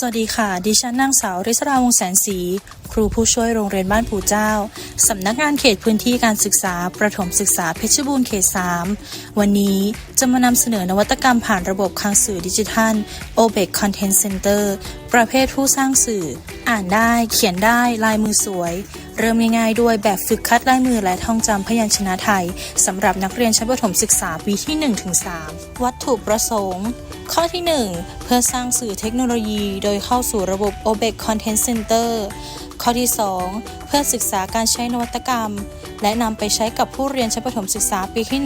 สวัสดีค่ะ ดิฉันนางสาวริศราวงแสนศรีครูผู้ช่วยโรงเรียนบ้านปู่เจ้า สำนักงานเขตพื้นที่การศึกษา ประถมศึกษาเพชรบูรณ์เขต 3 วันนี้จะมานำเสนอนวัตกรรมผ่านระบบคลังสื่อดิจิทัล o b e c Content Center ประเภทผู้สร้างสื่อ อ่านได้ เขียนได้ ลายมือสวย เริ่มง่ายๆด้วยแบบฝึกคัดลายมือและท่องจำพยัญชนะไทยสำหรับนักเรียนชั้นประถมศึกษาปีที่ 1-3 วัตถุประสงค์ ข้อที่ 1 เพื่อสร้างสื่อเทคโนโลยี โดยเข้าสู่ระบบ o b e c Content Center ข้อที่ 2 เพื่อศึกษาการใช้นวัตกรรม และนำไปใช้กับผู้เรียนชั้นประถมศึกษาปีที่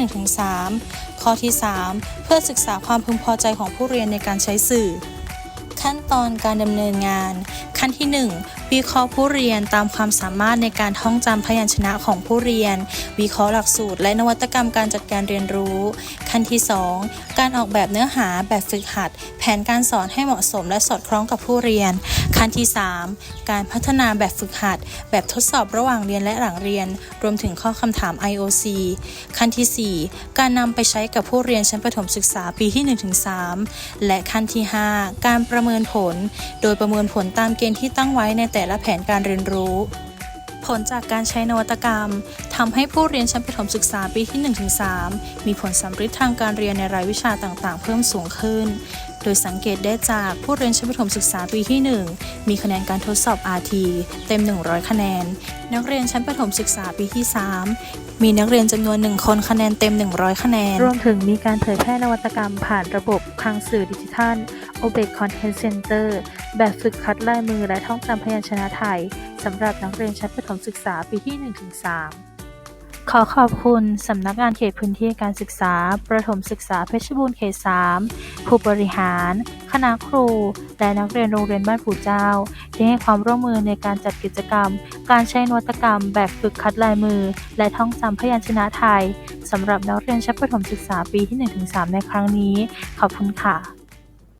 1-3 ข้อที่ 3 เพื่อศึกษาความพึงพอใจของผู้เรียนในการใช้สื่อ ขั้นตอนการดำเนินงาน ขั้นที่ 1 วิเคราะห์ผู้เรียนตามความสามารถในการท่องจำพยัญชนะของผู้เรียน วิเคราะห์หลักสูตร และนวัตกรรมการจัดการเรียนรู้ ขั้นที่ 2 การออกแบบเนื้อหาแบบฝึกหัด แผนการสอนให้เหมาะสมและสอดคล้องกับผู้เรียน ขั้นที่ 3 การพัฒนาแบบฝึกหัด แบบทดสอบระหว่างเรียนและหลังเรียน รวมถึงข้อคำถาม IOC ขั้นทีสี่ 4 การนำไปใช้กับผู้เรียนชั้นประถมศึกษาปีที่ 1-3 และขั้นที่ 5 การประเมินผล โดยประเมินผลตามเกณฑ์ที่ตั้งไว้ในแต่ละแผนการเรียนรู้ ลจากการใช้นวัตกรรมทำให้ผู้เรียนชั้นประถมศึกษาปีที่ 1-3 มีผลสำเร็จทางการเรียนในรายวิชาต่างๆ เพิ่มสูงขึ้น โดยสังเกตได้จากผู้เรียนชั้นประถมศึกษาปีที่ 1 มีคะแนนการทดสอบ RT เต็ม 100 คะแนน นักเรียนชั้นประถมศึกษาปีที่ 3 มีนักเรียนจำนวน 1 คนคะแนนเต็ม 100 คะแนน รวมถึงมีการเผยแพร่นวัตกรรมผ่านระบบคลังสื่อดิจิทัล o b e c Content Center แบบฝึกคัดลายมือและท่องจำพยัญชนะไทยสำหรับนักเรียนชั้นประถมศึกษาปีที่ 1-3 ขอขอบคุณสำนักงานเขตพื้นที่การศึกษา ประถมศึกษาเพชรบูรณ์เขต 3 ผู้บริหาร คณะครู และนักเรียนโรงเรียนบ้านปู่เจ้า ที่ให้ความร่วมมือในการจัดกิจกรรม การใช้นวัตกรรม แบบฝึกคัดลายมือ และท่องจำพยัญชนะไทยสำหรับนักเรียนชั้นประถมศึกษาปีที่ 1-3 ในครั้งนี้ ขอบคุณค่ะ